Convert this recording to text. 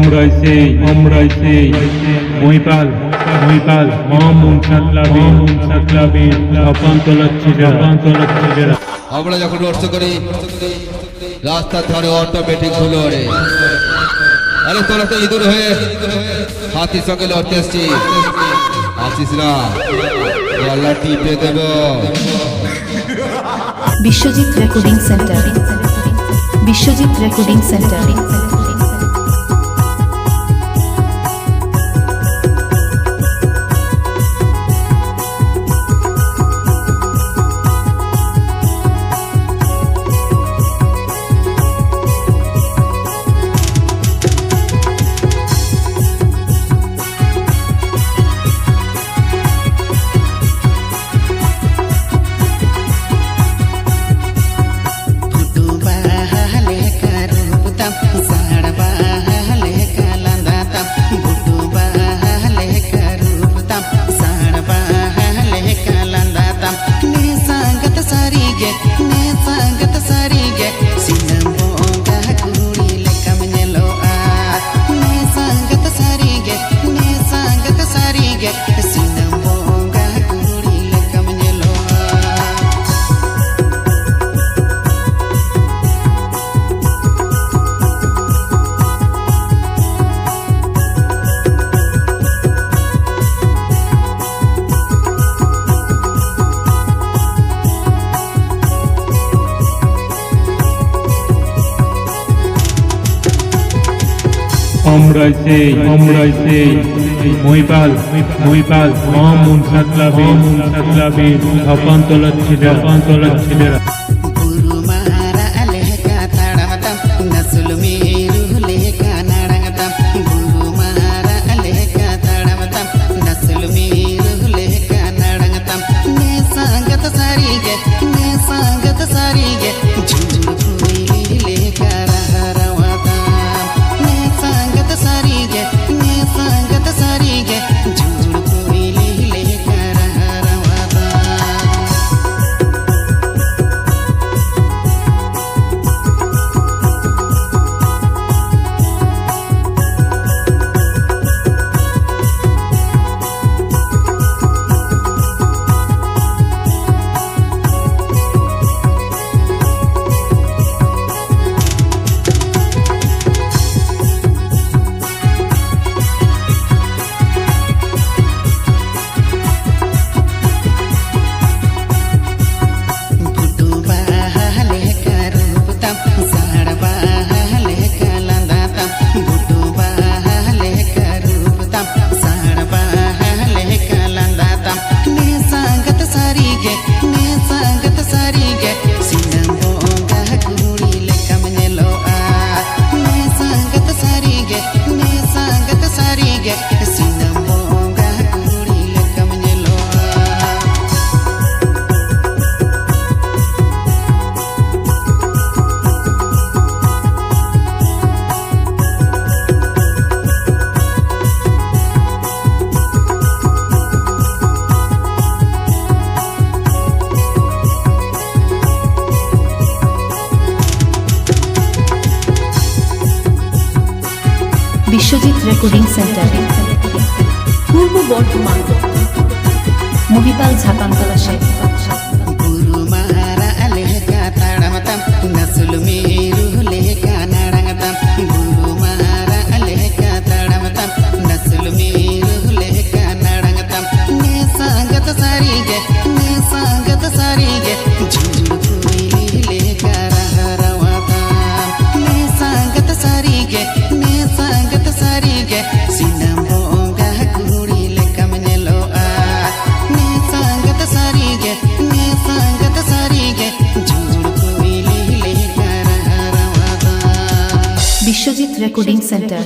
আমরাই সেই আমরাই সেই। মহিপাল মহিপাল মম মুমসাদ লাবি মুমসাদ লাবি অপান্তলক ছিলেরা অপান্তলক আমরা যখন রোড করি রাস্তার ধরে অটোমেটিক আরে তোরা তো ইঁদুর হয়ে হাতি সঙ্গে লড়তে এসছি আসিস না। টিপে দেব। Biswajit recording centre Biswajit recording centre কম রয়েছে কম রয়েছে মৈপাল মৈপাল কম উনসাত ক্লাবে উনসাত ক্লাবে তপন তোলার ছেলেরা তপন তোলার ছেলেরা। நடப்பா. Biswajit recording centre. পূর্ব বর্ধমান। মহিপাল ঝাপানতলা সাহেব। Recording Center.